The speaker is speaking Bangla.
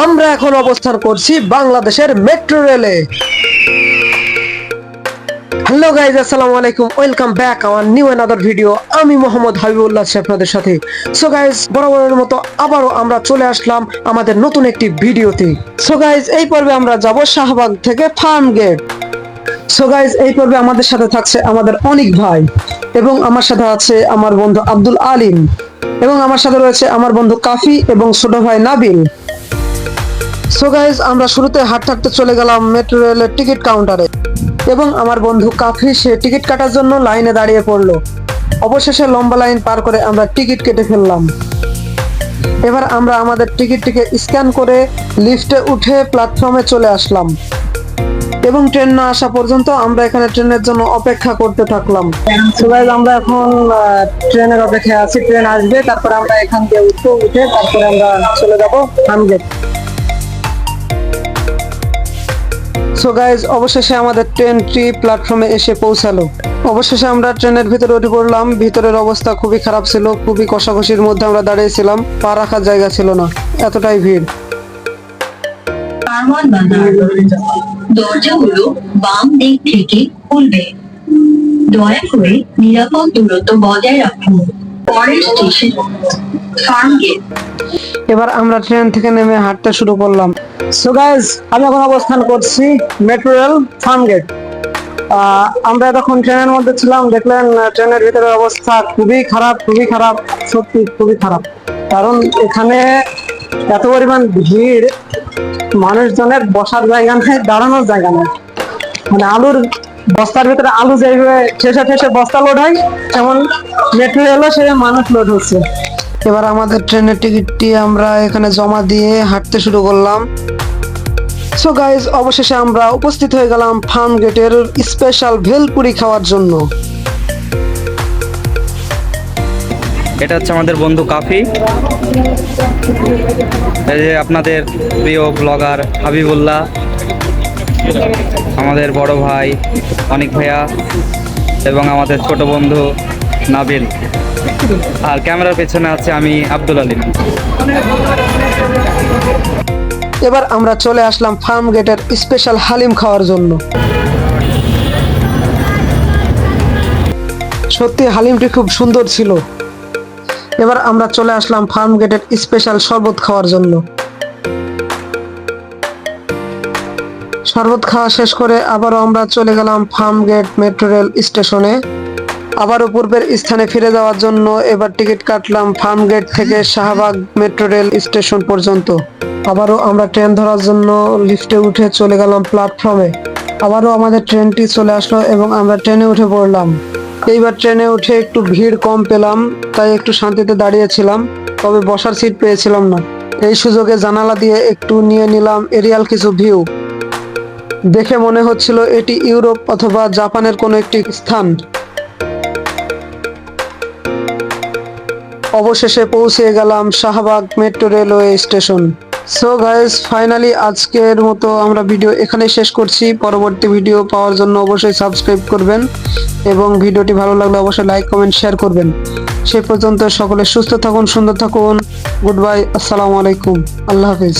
আমরা এখন অবস্থান করছি বাংলাদেশের মেট্রো রেলে। হ্যালো গাইজ আসসালামু আলাইকুম। ওয়েলকাম ব্যাক আমার নিউ অ্যানাদার ভিডিও আমি মোহাম্মদ হাবিবুল্লাহ আছি আপনাদের সাথে। সো গাইজ বরাবরের মতো আবারও আমরা চলে আসলাম আমাদের নতুন একটি ভিডিওতে সো গাইজ এই পর্বে আমরা যাব শাহবাগ থেকে ফার্ম গেট। সো গাইজ এই পর্বে আমাদের সাথে থাকছে আমাদের অনেক ভাই এবং আমার সাথে আছে আমার বন্ধু আব্দুল আলিম এবং আমার সাথে রয়েছে আমার বন্ধু কাফি এবং ছোট ভাই নাবিল। সো গাইজ আমরা শুরুতে হাঁটতে হাঁটতে চলে গেলাম মেট্রো রেলের টিকিট কাউন্টারে এবং আমার বন্ধু কাফি সে টিকিট কাটার জন্য লাইনে দাঁড়িয়ে পড়ল। অবশেষে লম্বা লাইন পার করে আমরা টিকিট কেটে ফেললাম। এবার আমরা আমাদের টিকিটটিকে স্ক্যান করে লিফটে উঠে প্ল্যাটফর্মে চলে আসলাম। এবং ট্রেন না আসা পর্যন্ত আমরা এখানে ট্রেনের জন্য অপেক্ষা করতে থাকলাম। Guys, আমরা এখন ট্রেনের অপেক্ষায় আছি। ট্রেন আসবে তারপরে আমরা এখান দিয়ে উঠবো উঠে তারপরে আমরা চলে যাব হামগেট সো গাইজ অবশেষে আমাদের ট্রেনটি প্ল্যাটফর্মে এসে পৌঁছালো। অবশেষে আমরা ট্রেনের ভিতরে উঠে পড়লাম। ভিতরের অবস্থা খুবই খারাপ ছিল। খুবই কষাকষির মধ্যে আমরা দাঁড়িয়েছিলাম। পা রাখার জায়গা ছিল না। এতটাই ভিড়। দরজাগুলো বাম দিক থেকে খুলবে। দয়া করে নিরাপদ দূরত্ব বজায় রাখুন। পরের স্টেশন ফার্ম গেট এবার আমরা ট্রেন থেকে নেমে হাঁটতে শুরু করলাম। সো গাইজ আমি এখন অবস্থান করছি মেট্রো রেল ফার্মগেট আমরা তখন ট্রেনের মধ্যে ছিলাম, দেখলেন ট্রেনের ভিতরে অবস্থা খুবই খারাপ খুবই খারাপ, সত্যি খুবই খারাপ। কারণ এখানে এত পরিমাণ ভিড়, মানুষজনের বসার জায়গা নেই, দাঁড়ানোর জায়গা নেই। মানে আলুর বস্তার ভিতরে আলু যেভাবে ঠেসে ঠেসে বস্তা লোড হয়, তেমন মেট্রো রেলও সে মানুষ লোড হচ্ছে। এবার আমাদের ট্রেনের টিকিটটি আমরা এখানে জমা দিয়ে হাঁটতে শুরু করলাম। সো গাইজ অবশেষে আমরা উপস্থিত হয়ে গেলাম ফার্ম গেটের স্পেশাল ভেলপুরি খাওয়ার জন্য। এটা হচ্ছে আমাদের বন্ধু কাফি। এই আপনাদের প্রিয় ব্লগার হাবিবুল্লাহ, আমাদের বড় ভাই অনিক ভাইয়া, এবং আমাদের ছোট বন্ধু নাবিল। আর ক্যামেরার পেছনে আছে আমি আব্দুল আলিম এবার আমরা চলে আসলাম ফার্ম গেটের স্পেশাল হালিম খাওয়ার জন্য। সত্যি হালিমটি খুব সুন্দর ছিল। এবার আমরা চলে আসলাম ফার্ম গেটের স্পেশাল শরবত খাওয়ার জন্য। শরবত খাওয়া শেষ করে আবারও আমরা চলে গেলাম ফার্ম গেট মেট্রো রেল স্টেশনে। আবারও পূর্বের স্থানে ফিরে যাওয়ার জন্য এবার টিকিট কাটলাম ফার্ম গেট থেকে শাহবাগ মেট্রো রেল স্টেশন পর্যন্ত। আবারও আমরা ট্রেন ধরার জন্য লিফটে উঠে চলে গেলাম প্ল্যাটফর্মে। আবারও আমাদের ট্রেনটি চলে আসলো এবং আমরা ট্রেনে উঠে পড়লাম। এইবার ট্রেনে উঠে একটু ভিড় কম পেলাম, তাই একটু শান্তিতে দাঁড়িয়েছিলাম, তবে বসার সিট পেয়েছিলাম না। এই সুযোগে জানালা দিয়ে একটু নিয়ে নিলাম এরিয়াল কিছু ভিউ। দেখে মনে হচ্ছিল এটি ইউরোপ অথবা জাপানের কোনো একটি স্থান। অবশেষে পৌঁছে গেলাম Shahbag metro railway station. So guys finally আজকের মতো আমরা ভিডিও এখানে শেষ করছি। পরবর্তী ভিডিও পাওয়ার জন্য অবশ্যই সাবস্ক্রাইব করবেন এবং ভিডিওটি ভালো লাগলে অবশ্যই লাইক কমেন্ট শেয়ার করবেন। সে পর্যন্ত সকলে সুস্থ থাকুন, সুন্দর থাকুন। গুড বাই আসসালামু আলাইকুম। আল্লাহ হাফিজ।